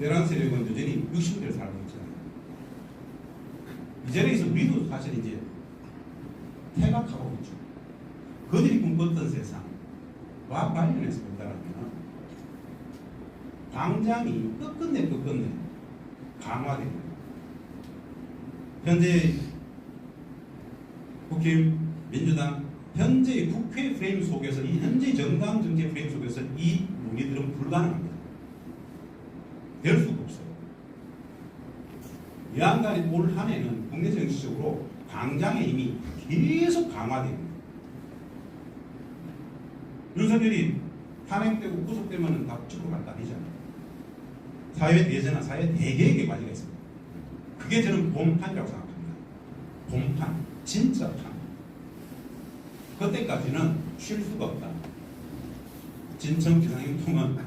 내란 세력은 여전히 60대를 살고 있잖아요. 이 자리에서 우리도 사실 이제 퇴각하고 있죠. 그들이 꿈꿨던 세상과 관련해서 본다면 당장이 끝끝내 끝끝내 강화됩니다. 현재 국힘 민주당 현재 국회 프레임 속에서 이 현재 정당 정계 프레임 속에서 이 논의들은 불가능합니다. 될 수가 없어요. 양간이 올 한해는 국내 정치적으로 당장의 힘이 계속 강화됩니다. 윤석열이 탄핵되고 구속되면 다 찍고 갔다 아니잖아요. 사회 대전화, 사회 대개혁의 과제가 있습니다. 그게 저는 봄판이라고 생각합니다. 봄판, 진짜 판. 그때까지는 쉴 수가 없다. 진청 비상행통은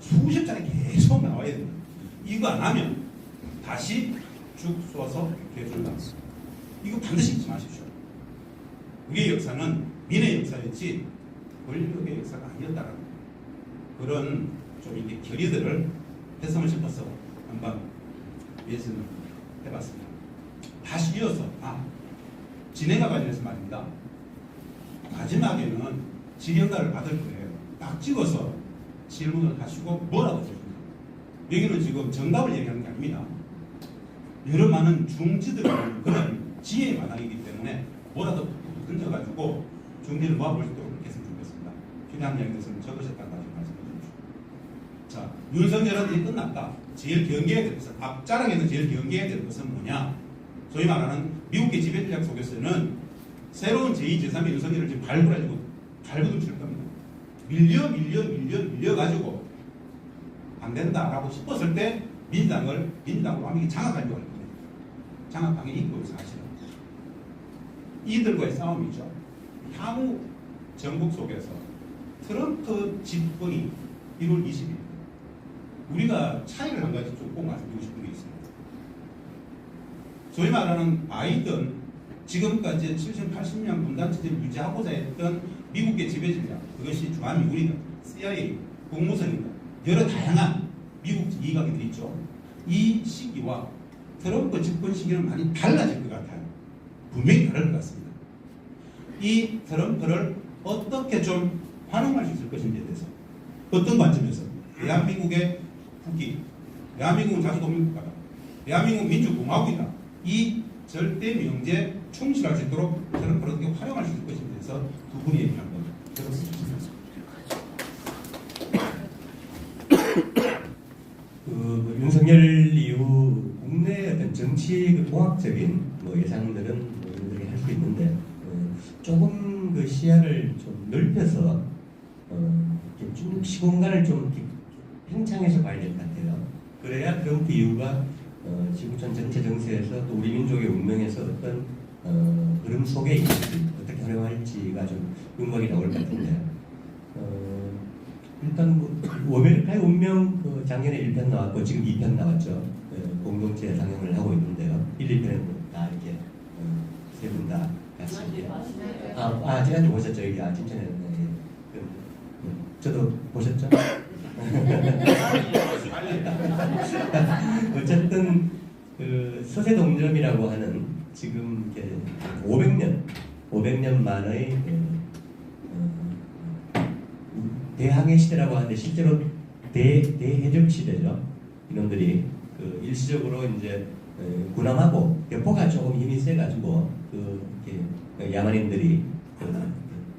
수십 차례 계속 나와야 됩니다. 이거 안 하면 다시 죽 쏘아서 개준다. 이거 반드시 잊지 마십시오. 우리의 역사는 민의 역사였지 권력의 역사가 아니었다는 그런 좀 이렇게 결의들을 했으면 싶어서 한번 예전을 해봤습니다. 다시 이어서 아 진행과 관련해서 말입니다. 마지막에는 질의응답을 받을 거예요. 딱 찍어서 질문을 하시고 뭐라고 해줍니다. 여기는 지금 정답을 얘기하는 게 아닙니다. 여러 많은 중지들을 그런 지혜의 마당이기 때문에 뭐라도 던져가지고 중지를 모아볼 수 있도록 했으면 좋겠습니다. 필요한 이야기 있으면 적으셨다는 거 말씀해 주십시오. 자, 윤석열은 이제 끝났다. 제일 경계해야 될 것은, 앞자락에서 제일 경계해야 될 것은 뭐냐? 소위 말하는 미국의 지배전략 속에서는 새로운 제2, 제3의 윤석열을 지금 발굴해주고 발굴을 칠 겁니다. 밀려, 밀려, 밀려, 밀려가지고 안 된다라고 싶었을 때 민당을 민당으로 완전히 장악하려고 할 겁니다. 장악당에 있고 사실은. 이들과의 싸움이죠. 향후 전국 속에서 트럼프 집권이 1월 20일 우리가 차이를 한 가지 좀 꼭 말씀드리고 싶은 게 있습니다. 소위 말하는 바이든 지금까지 70, 80년 분단체제를 유지하고자 했던 미국의 지배전략 그것이 주한미군이다, CIA, 국무성이다 여러 다양한 미국 이익학이들이 있죠. 이 시기와 트럼프 집권 시기는 많이 달라질 것 같아요. 분명히 다를 것 같습니다. 이 트럼프를 어떻게 좀 활용할 수 있을 것인지에 대해서 어떤 관점에서 대한민국의 국기, 대한민국은 자주독립국가다, 대한민국 민주공화국이다. 이 절대 명제 충실할 수 있도록 트럼프를 어떻게 활용할 수 있을 것인지에 대해서 두 분이 얘기 한번 들었으면 좋겠습니다. 그 윤석열 이후 국내 어떤 정치 그 공학적인 뭐 예상들은 뭐 여러분들이 할수 있는데 어, 조금 그 시야를 좀 넓혀서 어, 이렇게 쭉 시공간을 좀 이렇게 팽창해서 봐야 될 것 같아요. 그래야 트럼프 이후가 어, 지구촌 전체 정세에서 또 우리 민족의 운명에서 어떤 어, 흐름 속에 있을지 어떻게 활용할지가 좀 윤곽이 나올 것 같은데 어, 일단 뭐 워메르카의 운명 그 작년에 1편 나왔고 지금 2편 나왔죠. 예, 공동체 상영을 하고 있는데요. 1, 2편은 다 이렇게 어, 세분 다 같이 이렇게 아, 아 지난주 보셨죠? 여기 아 진짜네. 네, 그, 음, 저도 보셨죠? 어쨌든 그 서세동점이라고 하는 지금 이렇게 500년 500년 만의 그, 어, 대항해 시대라고 하는데 실제로 대 대해적 시대죠. 이놈들이 그 일시적으로 이제 어, 군함하고 대포가 조금 힘이 세가지고 그그 야만인들이 그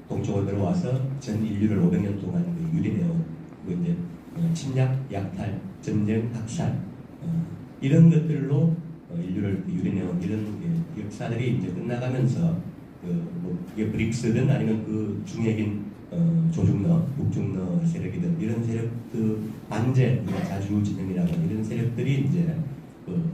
동쪽으로 들어와서 전 인류를 500년 동안 그 유린해온 그 이제 어, 침략, 약탈, 전쟁, 학살 어, 이런 것들로 어, 인류를 유린해온 이런 그 역사들이 이제 끝나가면서 그 뭐 이게 브릭스든 아니면 그 중액인 어, 조중너, 북중너 세력이든 이런 세력 그 반제, 자주진영이라고 이런 세력들이 이제 그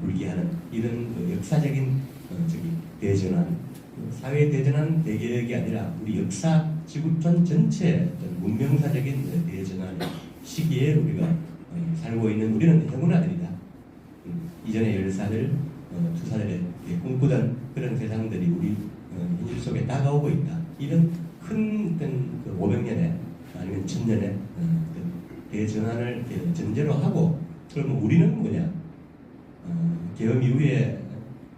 불기하는 이런 그 역사적인 어, 저기 대전환, 그 사회 대전환 대개혁이 아니라 우리 역사 지구촌 전체 문명사적인 대전환 시기에 우리가 어, 살고 있는 우리는 행운아들이다. 음, 이전의 열사들, 어, 투사들의 꿈꾸던 그런 세상들이 우리 어, 현실 속에 다가오고 있다. 이런 큰 어떤 그 500년에 아니면 1000년에 어, 대전환을 전제로 하고 그러면 우리는 뭐냐? 어, 계엄 이후에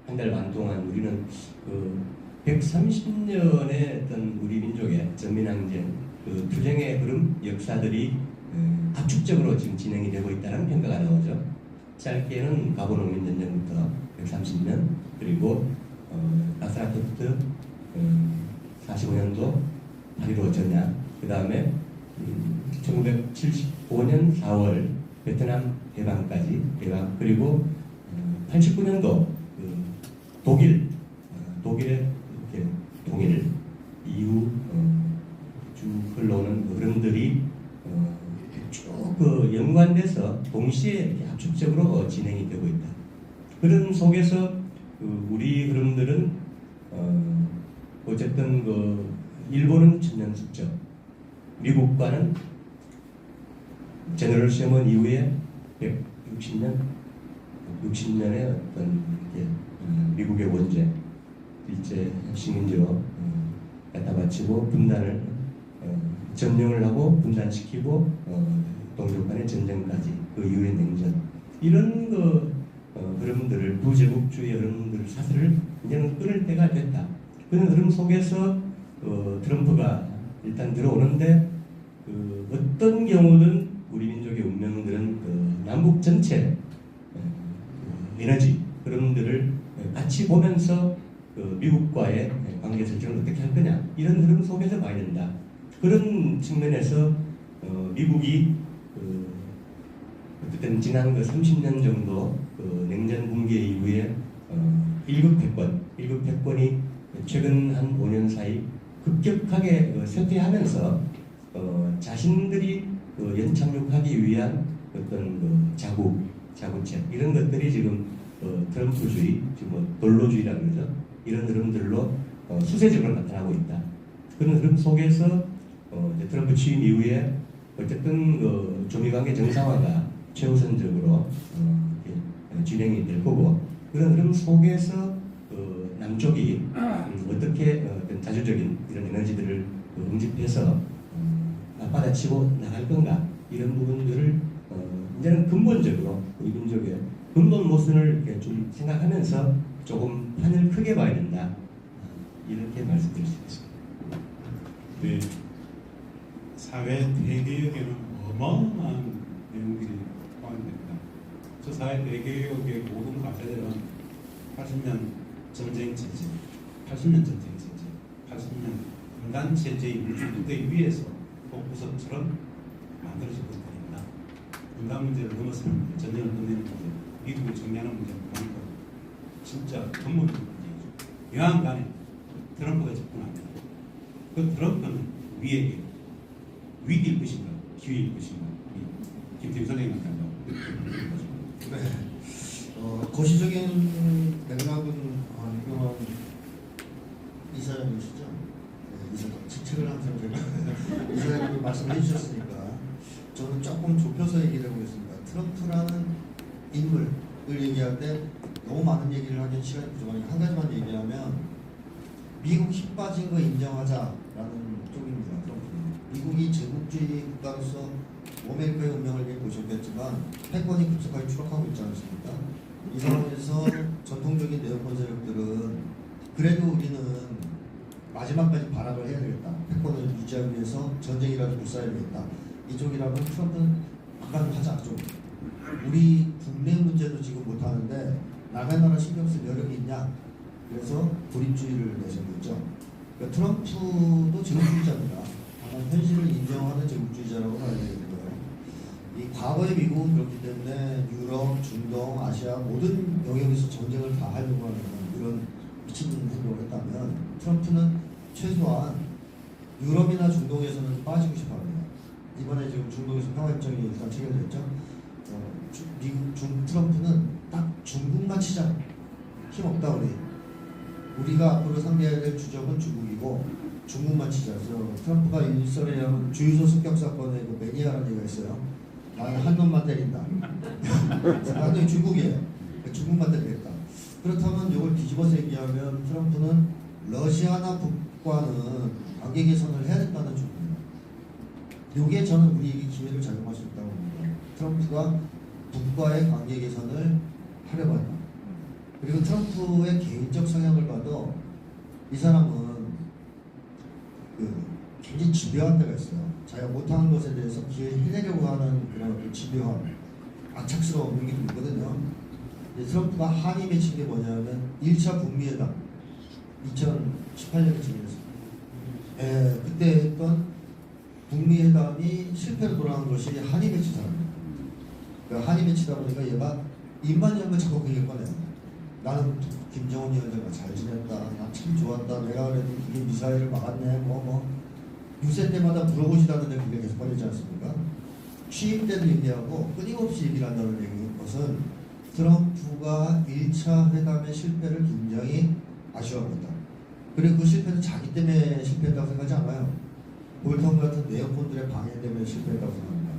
한 달 반 동안 우리는 그 130년의 어떤 우리 민족의 전민항쟁, 그 투쟁의 흐름, 역사들이 어, 압축적으로 지금 진행이 되고 있다는 평가가 나오죠. 짧게는 가보 농민전쟁부터 130년 그리고 어, 어, 45년도 8.15 전야 그 다음에 1975년 4월 베트남 해방까지 해방 그리고 89년도 그 독일 어, 독일의 이렇게 통일 이후 어, 쭉 흘러오는 흐름들이 어, 쭉그 연관돼서 동시에 압축적으로 어, 진행이 되고 있다. 그런 속에서 그 우리 흐름들은 어, 어쨌든 그 일본은 천년 숙적, 미국과는 제너럴 셔먼 이후에 160년, 60년의 어떤 어, 미국의 원죄, 일제 식민지로 어, 갖다 바치고 분단을 어, 점령을 하고 분단시키고 어, 동족 간의 전쟁까지 그 이후의 냉전 이런 그 어, 흐름들을 부제국주의 흐름들을 사슬을 이제는 끊을 때가 됐다. 그런 흐름 속에서 어, 트럼프가 일단 들어오는데 그 어떤 경우는 우리 민족의 운명들은 그 남북 전체 어, 그 에너지 흐름들을 같이 보면서 그 미국과의 관계 설정을 어떻게 할 거냐 이런 흐름 속에서 봐야 된다. 그런 측면에서 어, 미국이 그 어쨌든 지난 그 30년 정도 그 냉전 붕괴 이후에 어, 1급 패권, 1급 패권이 최근 한 5년 사이 급격하게 어, 쇠퇴하면서 어, 자신들이 그 연착륙하기 위한 어떤 그 자국, 자구책 이런 것들이 지금 어, 트럼프주의, 지금 뭐 돌로주의라 그러죠. 이런 흐름들로 어, 수세적으로 나타나고 있다. 그런 흐름 속에서 어, 트럼프 취임 이후에 어쨌든 그 조미관계 정상화가 최우선적으로 어, 진행이 될 거고 그런 흐름 속에서 그 남쪽이 음, 어떻게 어, 자주적인 이런 에너지들을 그 응집해서 어, 맞받아치고 나갈 건가 이런 부분들을 어, 이제는 근본적으로 우리 민족의 근본 모순을 이렇게 좀 생각하면서 조금 판을 크게 봐야 된다 어, 이렇게 말씀드릴 수 있습니다. 네. 사회 대개혁에는 어마어마한 내용들이 포함됩니다. 저 사회 대개혁의 모든 과제들은 80년 전쟁 체제, 80년 전쟁 체제, 80년 인간 체제의 물질 무대 위에서 복부석처럼 만들어진 것들입니다. 인간 문제를 넘어서는 문제, 전쟁을 끝내는 문제, 미국을 정리하는 문제를 보니까 진짜 근본적인 문제이죠. 여하간에 트럼프가 접근합니다. 그 트럼프는 위에게 위기일 것인가 기회일 것인가 김태희 선생님한테 한번 네. 어, 고시적인 맥락은 어, 유명한 이사장이시죠? 네, 이사장. 직책을 항상 제가 이사장님이 말씀해 주셨으니까 저는 조금 좁혀서 얘기를 해보겠습니다. 트럼프라는 인물을 얘기할 때 너무 많은 얘기를 하기엔 시간이 부족하니까 한 가지만 얘기하면 미국 힘 빠진 거 인정하자라는 쪽입니다. 트럼프는. 미국이 제국주의 국가로서 아메리카의 운명을 위해 보셨겠지만 패권이 급속하게 추락하고 있지 않습니까? 이 상황에서 전통적인 네오콘 세력들은 그래도 우리는 마지막까지 발악을 해야 되겠다. 패권을 유지하기 위해서 전쟁이라도 불사해야 되겠다. 이쪽이라면 트럼프는 아까도 하자 좀. 우리 국내 문제도 지금 못하는데 남의 나라 신경 쓸 여력이 있냐? 그래서 내세우고 있죠. 그러니까 트럼프도 제국주의자입니다. 다만 현실을 인정하는 제국주의자라고 봐야 되겠고요. 이 과거의 미국은 그렇기 때문에 유럽, 중동, 아시아 모든 영역에서 전쟁을 다 하려고 하는 이런 미친 행동을 했다면 트럼프는 최소한 유럽이나 중동에서는 빠지고 싶어 합니다. 이번에 지금 중동에서 평화 협정이 일단 체결됐죠. 어, 주- 미국 중 트럼프는 딱 중국만 치자. 힘 없다 우리. 우리가 앞으로 상대해야 될 주적은 중국이고 중국만 치자. 그래서 트럼프가 일설이라면 주유소 습격 사건에 그 매니아라는 얘기가 있어요. 나는 한 놈만 때린다. 나는 중국이에요. 중국만 때리겠다. 그렇다면 이걸 뒤집어서 얘기하면 트럼프는 러시아나 북 과는 관계 개선을 해야 된다는 쪽입니다. 이게 저는 우리에게 기회를 작용할 수 있다고 봅니다. 트럼프가 북과의 관계 개선을 하려고 한다. 그리고 트럼프의 개인적 성향을 봐도 이 사람은 그 굉장히 집요한 데가 있어요. 자기가 못하는 것에 대해서 기회 해내려고 하는 그런 어떤 집요함, 악착스러운 게좀 있거든요. 트럼프가 한이 맺힌 게 뭐냐면 1차 북미회담 2018년에 진행했습니다. 예, 그때 했던 북미 회담이 실패로 돌아간 것이 한이 맺힌 사람입니다. 그러니까 한이 맺히다 보니까 얘가 입만 열면 자꾸 그 얘기 꺼내요. 나는 김정은 위원장과 잘 지냈다. 나참 좋았다. 내가 그래도 그게 미사일을 막았네. 뭐 뭐. 유세 때마다 물어보시다는데 그게 계속 꺼내지 않습니까? 취임 때도 얘기하고 끊임없이 얘기를 한다는 얘기인 것은 트럼프가 1차 회담의 실패를 굉장히 아쉬워하고 있다. 그리고 그 실패는 자기 때문에 실패했다고 생각하지 않아요. 볼턴 같은 네오콘들의 방해 때문에 실패했다고 생각합니다.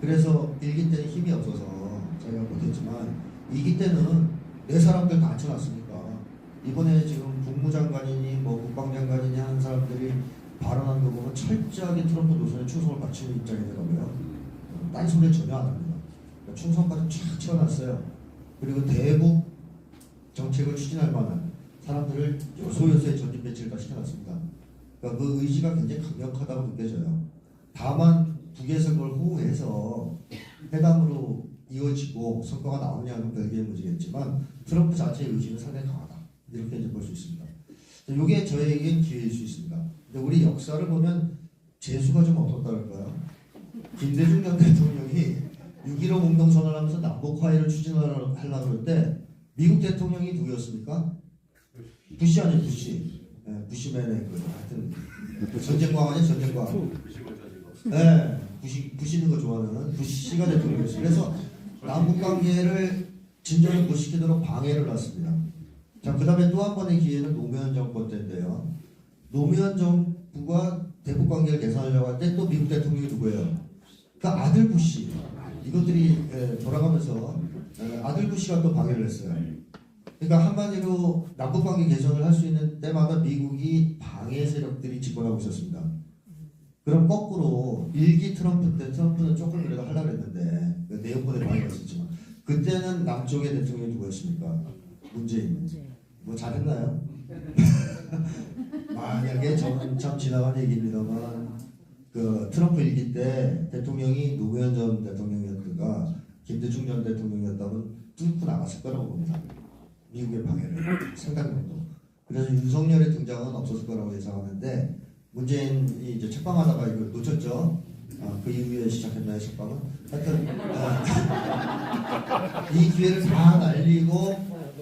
그래서 1기 때는 힘이 없어서 자기가 못했지만 2기 때는 내 사람들 다 앉혀놨으니까 이번에 지금 국무장관이니 뭐 국방장관이니 하는 사람들이 발언한 거 보면 철저하게 트럼프 노선에 충성을 바치는 입장이더라고요. 어, 딴 소리 전혀 안 합니다. 그러니까 충성까지 쫙 채워놨어요. 그리고 대북 정책을 추진할 만한 사람들을 요소요소에 전 진 배치를 다 시켜놨습니다. 그 의지가 굉장히 강력하다고 느껴져요. 다만 북에서 그걸 호응해서 회담으로 이어지고 성과가 나오냐는 별개의 문제겠지만 트럼프 자체의 의지는 상당히 강하다. 이렇게 이제 볼 수 있습니다. 이게 저에게 기회일 수 있습니다. 근데 우리 역사를 보면 재수가 좀 어떻다랄까요? 김대중 전 대통령이 6.15 공동선언을 하면서 남북 화해를 추진하려고 할때 미국 대통령이 누구였습니까? 부시 아니에요, 부시. 예, 부시맨의 그 하여튼 그 전쟁과 아니에요, 전쟁과. 네, 부시 부시는 거 좋아하는 부시가 대통령이었어요. 그래서 남북 관계를 진전을 못 시키도록 방해를 놨습니다. 자, 그 다음에 또 한 번의 기회는 노무현 정권 때인데요. 노무현 정부가 대북 관계를 개선하려고 할 때 또 미국 대통령이 누구예요? 그 아들 부시. 이것들이 예, 돌아가면서 예, 아들 부시가 또 방해를 했어요. 그러니까 한마디로 남북 관계 개선을 할 수 있는 때마다 미국이 방해 세력들이 집권하고 있었습니다. 그럼 거꾸로 일기 트럼프 때 트럼프는 조금 그래도 하려고 했는데 그 내용권에 방해가 있었지만 그때는 남쪽의 대통령이 누구였습니까? 문재인. 뭐 잘했나요? 만약에 저는 참 지나간 얘기입니다만 그 트럼프 일기 때 대통령이 노무현 전 대통령이었다가 김대중 전 대통령이었다면 뚫고 나갔을 거라고 봅니다. 미국의 방해를 상당 정도. 그래서 윤석열의 등장은 없었을 거라고 예상하는데 문재인이 이제 책방하다가 이걸 놓쳤죠. 아, 그 이후에 시작했나요 책방은? 하여튼 아, 이 기회를 다 날리고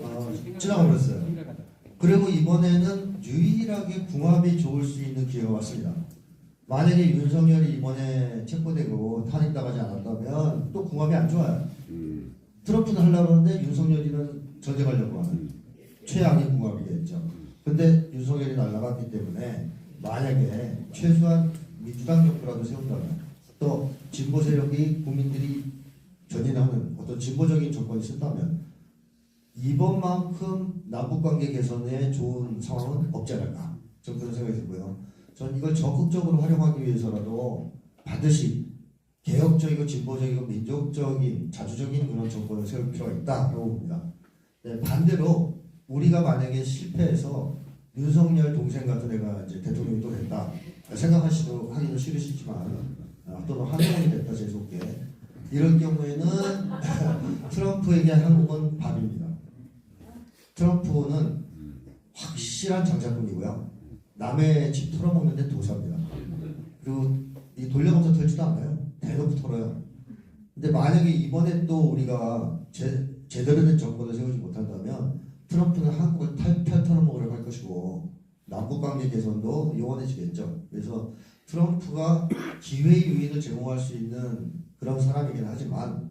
어, 지나가 버렸어요. 그리고 이번에는 유일하게 궁합이 좋을 수 있는 기회가 왔습니다. 만약에 윤석열이 이번에 체포되고 탄핵당하지 않았다면 또 궁합이 안 좋아요. 트럼프는 하려고 하는데 윤석열이는 전쟁하려고 하는 최악의 궁합이겠죠. 근데 윤석열이 날아갔기 때문에 만약에 최소한 민주당 정부라도 세운다면 또 진보 세력이 국민들이 견인하는 어떤 진보적인 정권이 쓴다면 이번만큼 남북관계 개선에 좋은 상황은 없지 않을까 저는 그런 생각이 들고요. 전 이걸 적극적으로 활용하기 위해서라도 반드시 개혁적이고 진보적이고 민족적인 자주적인 그런 정권을 세울 필요가 있다고 봅니다. 네, 반대로 우리가 만약에 실패해서 윤석열 동생 같은 애가 이제 대통령이 또 됐다 생각하시도 하기도 싫으시지만 아, 또는 한국이 됐다 재수없게 이럴 경우에는 트럼프에게 한국은 밥입니다. 트럼프는 확실한 장작꾼이고요. 남의 집 털어먹는데 도사입니다. 그리고 이 돌려먹서 털지도 않아요. 대놓고 털어요. 근데 만약에 이번에 또 우리가 제, 제대로 된 정권을 세우지 못한다면 트럼프는 한국을 탈탈 털어먹으려고 할 것이고 남북 관계 개선도 요원해지겠죠. 그래서 트럼프가 기회의 요인을 제공할 수 있는 그런 사람이긴 하지만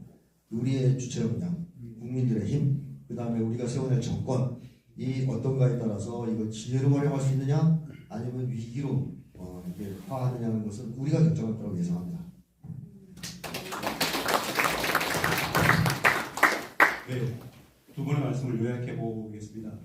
우리의 주체 역량, 국민들의 힘, 그 다음에 우리가 세워낼 정권 이 어떤가에 따라서 이걸 기회로 활용할 수 있느냐 아니면 위기로 어, 이게 화하느냐는 것은 우리가 결정할 거라고 예상합니다. 분의 말씀을 요약해 보겠습니다.